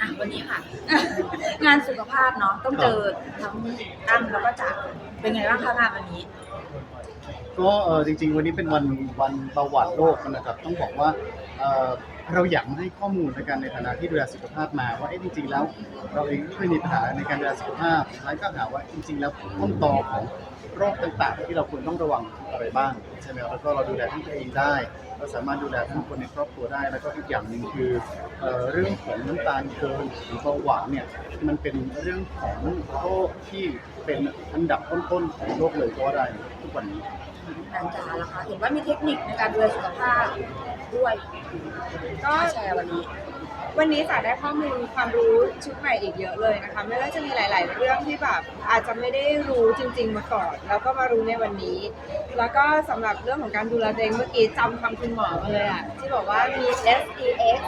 อะวันนี้ค่ะ งานสุขภาพเนาะต้องเจอทั้งตั้งแล้วก็จัดเป็นไงบ้างคะงานวันนี้ ก็เออจริง ๆ วันนี้เป็นวันวันเบาหวานโลกนะครับต้องบอกว่าเอ่อ เราอยากมาให้ข้อมูลในการในฐานะที่ดูแลสุขภาพมาว่าเอ๊ะจริงๆแล้ว เราเองก็เคยมีปัญหาในการดูแลสุขภาพสุดท้ายก็หาว่าจริง ๆ แล้วต้นตอของโรคต่างๆ ที่เราควรต้องระวังอะไรบ้างใช่ไหมครับแล้วก็เราดูแลทั้งตัวเองได้ เราสามารถดูแลทั้งคนในครอบครัวได้ แล้วก็อีกอย่างหนึ่งคือเอ่อเรื่องของน้ำตาลเกินหรือเบาหวานเนี่ยมันเป็นเรื่องของโรคที่เป็นอันดับต้นๆของโลกเลยก็ว่าได้ทุกวันนี้การจาละคะเห็นว่ามีเทคนิคในการดูแลสุขภาพ ด้วยก็มาแชร์วันนี้ วันนี้จะได้ข้อมูลความรู้ชุดใหม่อีกเยอะเลยนะคะไม่ว่าจะมีหลาย ๆ เรื่องที่แบบอาจจะไม่ได้รู้จริง ๆ มาก่อน แล้วก็มารู้ในวันนี้ แล้วก็สำหรับเรื่องของการดูแลตัวเองเมื่อกี้จำคำคุณหมอมาเลยอะที่บอกว่ามี S E X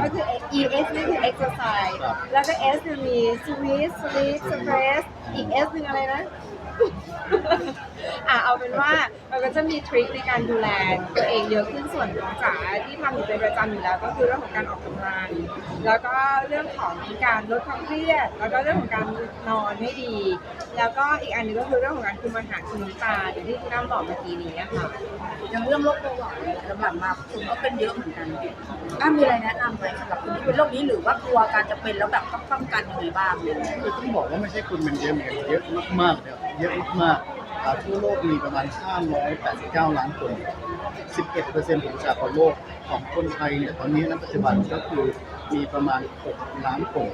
ก็คือ E S นี่คือ exercise ครับแล้วก็ S เนี่ยมี sweet sleep stress อีก S หนึ่งอะไรนะ อะเอาเป็นว่าเราก็จะมีทริคในการดูแลตัวเองเยอะขึ้นส่วนของจ๋าที่ทำอยู่เป็นประจำอยู่แล้ว ก็คือเรื่องของการออกกำลัง แล้วก็เรื่องของการลดความเครียด แล้วก็เรื่องของการนอนให้ดี แล้วก็อีกอันหนึงก็คือเรื่องของการคุมอาหารคุมน้ำตาลอย่างที่คุณน้ำบอกเมื่อกี้นี้ค่ะ อย่างเรื่องโรคเบาหวานเนี่ยหลังๆมาคนก็เป็นเยอะเหมือนกันอ้ามีอะไรแนะนำไหมสำหรับคนที่เป็นโรคนี้หรือว่ากลัวการจะเป็นแล้วแบบต้องป้องกันยังไงบ้าง คือต้องบอกว่าไม่ใช่คนเป็นเยอะเหมือนกันเยอะมากๆเยเยอะมากๆ ทั่วโลกมีประมาณ 589 ล้านคน 11%ของประชากรโลกของคนไทยเนี่ยตอนนี้ณปัจจุบันก็คือมีประมาณ 6 ล้านคน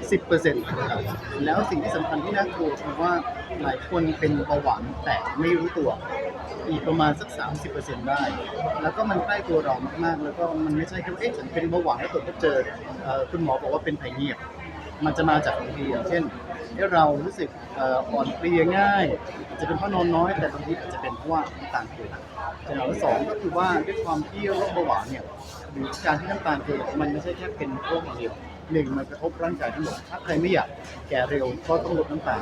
10%นะครับแล้วสิ่งที่สำคัญที่น่ากลัวคือว่าหลายคนเป็นเบาหวานแต่ไม่รู้ตัว อีกประมาณสัก 30%ได้ แล้วก็มันใกล้ตัวเรามากๆ แล้วก็มันไม่ใช่แค่ว่าเอ๊ะฉันเป็นเบาหวานแล้วตรวจพบเจอเอ่อคุณหมอบอกว่าเป็นภัยเงียบ มันจะมาจากบางทีอย่างเช่นเอ๊ะเรารู้สึกอ่อนเพลียง่าย จะเป็นเพราะนอนน้อยแต่บางทีอาจจะเป็นเพราะว่าน้ำตาลเกินอย่างที่สองก็คือว่าด้วยความที่โรคเบาหวานเนี่ยหรือการที่น้ำตาลเกินมันไม่ใช่แค่เป็นโรคอย่างเดียวหนึ่งมันกระทบร่างกายทั้งหมด ถ้าใครไม่อยากแก่เร็วก็ต้องลดน้ำตาล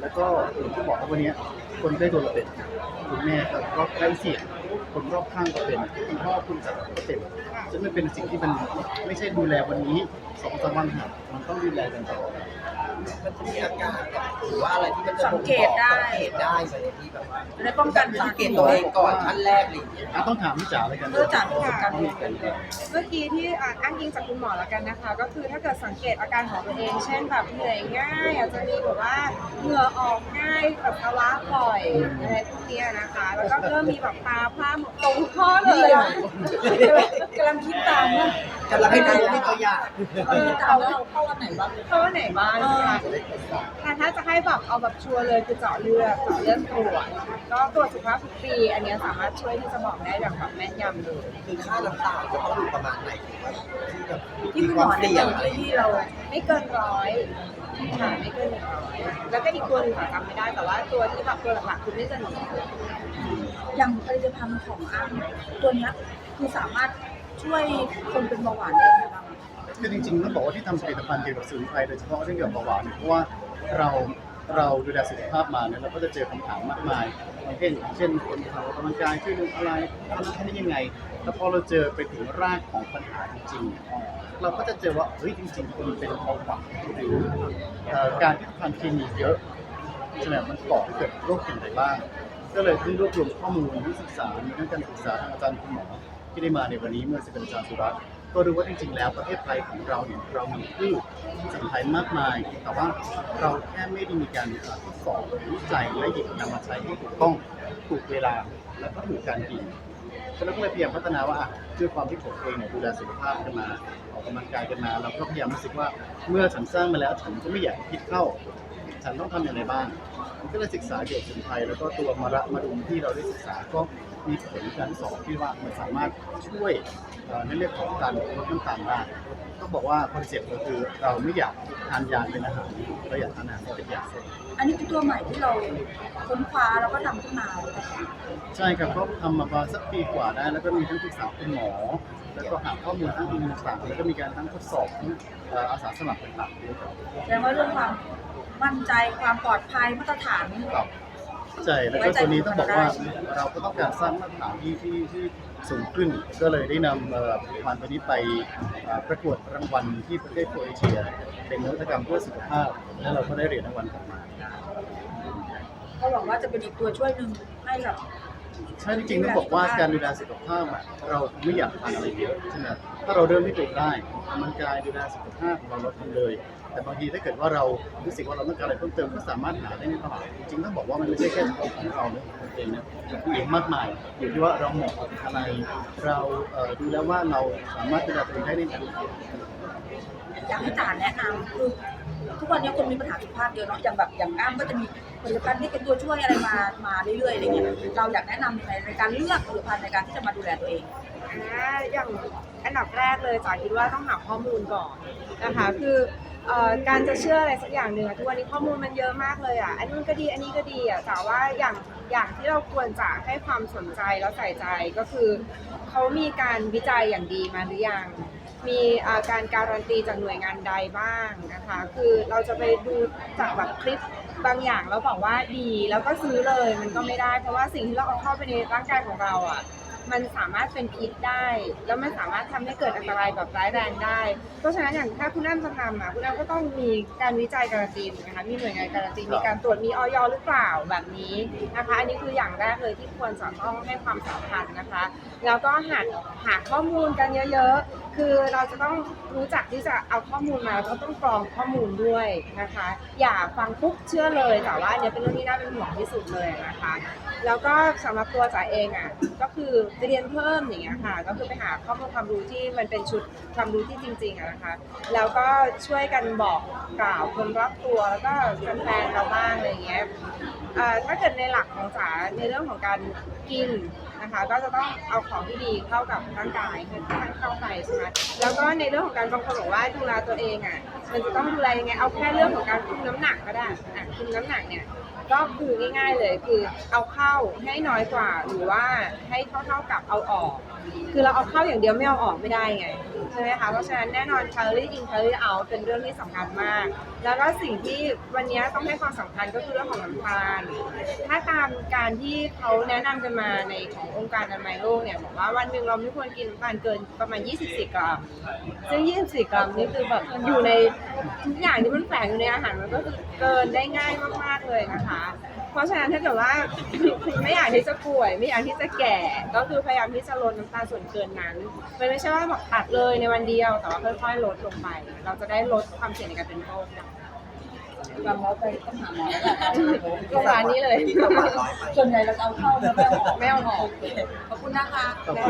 แล้วก็อย่างที่บอกว่าวันนี้คนใกล้ตัวเราเป็นคุณแม่ก็ใกล้เสี่ยง คนรอบข้างก็เป็นคุณพ่อคุณก็เป็นซึ่งมันเป็นสิ่งที่มันไม่ใช่ดูแลวันนี้สองสามวันหามันต้องดูแลกันตลอด มันจะมีอาการหรือว่าอะไรที่มันจะสังเกตได้ สังเกตได้ไหมที่แบบว่าจะได้ป้องกันสังเกตตัวเองก่อนขั้นแรกอะไรอย่างเลยอะต้องถามพี่จ๋าเลยกันเพื่อจากประสบการณ์ต้องมีกันครับเมื่อกี้ที่อะอ้างอิงจากคุณหมอแล้วกันนะคะ ก็คือถ้าเกิดสังเกตอาการของตัวเอง เช่นแบบเหนื่อยง่าย อาจจะมีแบบว่าเหงื่อออกง่ายแบบภาวะบ่อยอะไรพวกเนี้ยนะคะ แล้วก็เริ่มมีแบบตาพร่าหมดตรงข้อเลยอะกำลังคิดตามว่ากำลังให้ดูให้ตัวอย่างเออตามว่าเราเข้าวันไหนบ้างเพราะว่าไหนบ้างค่ะแต่ถ้าจะให้แบบเอาแบบชัวร์เลยคือเจาะเลือดเจาะเลือดตรวจก็ตรวจสุขภาพทุกปี อันเนี้ยสามารถช่วยที่จะบอกได้อย่างแบบแม่นยำเลยคือค่าน้ำตาลจะต้องอยู่ประมาณไหนที่แบบที่มีคุณคหมวามอเสี่แนะยงนำที่เราไม่เกินร้อยค่ะไม่เกินหนึ่งร้อยแล้วก็อีกตัวหนึ่งจำไม่ได้แต่ว่าตัวที่แบบตัวหลักๆคือไม่เกินหนึ่งร้อยอย่างผลิตภัณฑ์ของอ้ำตัวเนี้ยคือสามารถ ช่วยคนเป็นเบาหวานได้ไหมบ้าง คือจริงๆต้องบอกว่าที่ทำผลิตภัณฑ์เกี่ยวกับสมุนไพรโดยเฉพาะเรื่องเกี่ยวกับเบาหวานเนี่ยเพราะว่าเราเราดูแลสุขภาพมาเนี่ยเราก็จะเจอคำถามมากมายอย่างเช่นเช่นคนเขาออกกำลังกายช่วยเรื่องอะไรทำแค่นี้ยังไงแล้วพอเราเจอไปถึงรากของปัญหาจริงๆเราก็จะเจอว่าเฮ้ยจริงๆคนเป็นเบาหวานหรือเอ่อการที่ทานเคมีเยอะใช่ไหมมันก่อให้เกิดโรคอย่างไรบ้าง ก็เลยได้รวบรวมข้อมูลที่ศึกษามีทั้งการศึกษาทางอาจารย์คุณหมอ ที่ได้มาในวันนี้เมื่อสิเป็นอาจารย์สุรัตน์ก็รู้ว่าจริงๆ แล้วประเทศไทยของเราเนี่ยเรามีพืชสมุนไพรมากมาย แต่ว่าเราแค่ไม่ได้มีการทดสอบวิจัยและหยิบนำมาใช้ให้ถูกต้องถูกเวลาและก็ถูกการกินฉะนั้นก็เลยพยายามพัฒนาว่าอะด้วยความที่ผมเองเนี่ยดูแลสุขภาพกันมาออกกำลังกายกันมา เราก็พยายามรู้สึกว่าเมื่อฉันสร้างมาแล้วฉันก็ไม่อยากคิดเข้า ฉันต้องทำอย่างไรบ้างผมก็เลยศึกษาเกี่ยวกับสมุนไพรแล้วก็ตัวมะระมะรุมที่เราได้ศึกษาก็ มีผลการทดสอบที่ว่ามันสามารถช่วยเอ่อในเรื่องของการลดน้ำตาลได้ต้องบอกว่าคอนเซ็ปต์ก็คือเราไม่อยากทานยาเป็นอาหารเราอยากทานอาหารเป็นยาอันนี้เป็นตัวใหม่ที่เราค้นคว้าแล้วก็ทำขึ้นมาใช่ครับก็ทำมาประมาณสักปีกว่าได้ แล้วก็มีทั้งปรึกษาคุณหมอ แล้วก็หาข้อมูลทั้งอินต่างๆแล้วก็มีการทั้งทดสอบทั้งเอ่ออาสาสมัครต่างๆด้วยครับแสดงว่าเรื่องความมั่นใจความปลอดภัยมาตรฐานครับ ใช่แล้วก็ตัวนี้ต้องบอกว่าเราก็ต้องการสร้างมาตรฐานที่ที่ที่สูงขึ้น ก็เลยได้นำเอ่อผลิตภัณฑ์ตัวนี้ไปเอ่อประกวดรางวัลที่ประเทศโครเอเชีย เป็นนวัตกรรมเพื่อสุขภาพ และเราก็ได้เหรียญรางวัลกลับมา ก็หวังว่าจะเป็นอีกตัวช่วยหนึ่งให้กับ ใช่จริงๆต้องบอกว่าการดูแลสุขภาพอะเราไม่อยากทานอะไรเยอะใช่ไหมถ้าเราเริ่มที่ตัวได้ออกกำลังกายดูแลสุขภาพของเราลดลงเลย แต่บางทีถ้าเกิดว่าเรารู้สึกว่าเราต้องการอะไรเพิ่มเติมก็สามารถหาได้ในตลาดจริงๆต้องบอกว่ามันไม่ใช่แค่เฉพาะของเราเนอะของเองนะผู้หญิงมากมายอยู่ที่ว่าเราเหมาะกับอะไรเราดูแล้วว่าเราสามารถดูแลตัวเองได้ในแบบไหนอยากให้จ๋าแนะนำคือ ทุกวันนี้คนมีปัญหาสุขภาพเยอะเนาะอย่างแบบอย่างอ้ำก็จะมีผลิตภัณฑ์ที่เป็นตัวช่วยอะไรมามาเรื่อยๆอะไรเงี้ยเราอยากแนะนำในในการเลือกผลิตภัณฑ์ในการที่จะมาดูแลตัวเอง อ่าอย่างอันดับแรกเลยจ๋าคิดว่าต้องหาข้อมูลก่อนนะคะคือเอ่อการจะเชื่ออะไรสักอย่างหนึ่งอะทุกวันนี้ข้อมูลมันเยอะมากเลยอะอันนู้นก็ดีอันนี้ก็ดีอะแต่ว่าอย่าง อย่างที่เราควรจะให้ความสนใจแล้วใส่ใจก็คือเขามีการวิจัยอย่างดีมาหรือยัง มีการการันตีจากหน่วยงานใดบ้างนะคะ คือเราจะไปดูจากแบบคลิปบางอย่างแล้วบอกว่าดีแล้วก็ซื้อเลยมันก็ไม่ได้เพราะว่าสิ่งที่เราเอาเข้าไปในร่างกายของเราอะ มันสามารถเป็นพิษได้ แล้วมันสามารถทำให้เกิดอันตรายแบบร้ายแรงได้ เพราะฉะนั้นอย่างถ้าคุณน้ำจะทำอะคุณน้ำก็ต้องมีการวิจัยการันตีถูกไหมคะมีหน่วยงานการันตีมีการตรวจมีออยหรือเปล่าแบบนี้นะคะอันนี้คืออย่างแรกเลยที่ควรจะต้องให้ความสำคัญนะคะ แล้วก็หาหาข้อมูลกันเยอะๆ คือเราจะต้องรู้จักที่จะเอาข้อมูลมาแล้วก็ต้องกรองข้อมูลด้วยนะคะ อย่าฟังปุ๊บเชื่อเลย แต่ว่าอันเนี้ยเป็นเรื่องที่น่าเป็นห่วงที่สุดเลยนะคะ แล้วก็สำหรับตัวจ๋าเองอะก็คือจะเรียนเพิ่มอย่างเงี้ยค่ะ ก็คือไปหาข้อมูลความรู้ที่มันเป็นชุดความรู้ที่จริงๆอะนะคะ แล้วก็ช่วยกันบอกกล่าวคนรอบตัวแล้วก็แฟนๆเราบ้างอะไรอย่างเงี้ย เอ่อถ้าเกิดในหลักของจ๋าในเรื่องของการกิน นะคะ ก็จะต้องเอาของที่ดีเข้ากับร่างกายให้เข้าไปใช่ไหมแล้วก็ในเรื่องของการบางคนบอกว่าดูแลตัวเองอะมันจะต้องดูแลยังไงเอาแค่เรื่องของการคุมน้ำหนักก็ได้อะคุมน้ำหนักเนี่ยก็คือง่าย ๆเลยคือเอาเข้าให้น้อยกว่าหรือว่าให้เท่าๆกับเอาออก คือเราเอาเข้าอย่างเดียวไม่เอาออกไม่ได้ไงใช่ไหมคะเพราะฉะนั้นแน่นอน calorie in calorie out เป็นเรื่องที่สำคัญมาก แล้วก็สิ่งที่วันนี้ต้องให้ความสำคัญก็คือเรื่องของน้ำตาลถ้าตามการที่เขาแนะนำกันมาในขององค์การอนามัยโลกเนี่ยบอกว่าวันหนึ่งเราไม่ควรกินน้ำตาลเกินประมาณ 24 กรัม ซึ่ง 24 กรัมนี่คือแบบอยู่ในทุกอย่างที่มันแฝงอยู่ในอาหารมันก็คือเกินได้ง่ายมากๆเลยนะคะ เพราะฉะนั้นถ้าเกิดว่าไม่อยากที่จะป่วย ไม่อยากที่จะแก่ ก็คือพยายามที่จะลดน้ำตาลส่วนเกินนั้นมันไม่ใช่ว่าบอกตัดเลยในวันเดียว แต่ว่าค่อยๆลดลงไป เราจะได้ลดความเสี่ยงในการเป็นโรคได้บางเราไปต้องหาหมอโรงพยาบาลนี้เลยที่ประมาณร้อยไปส่วนใหญ่เราเอาเข้าแล้วไม่เอาออกไม่เอาออกโคขอบคุณนะคะขอบคุณ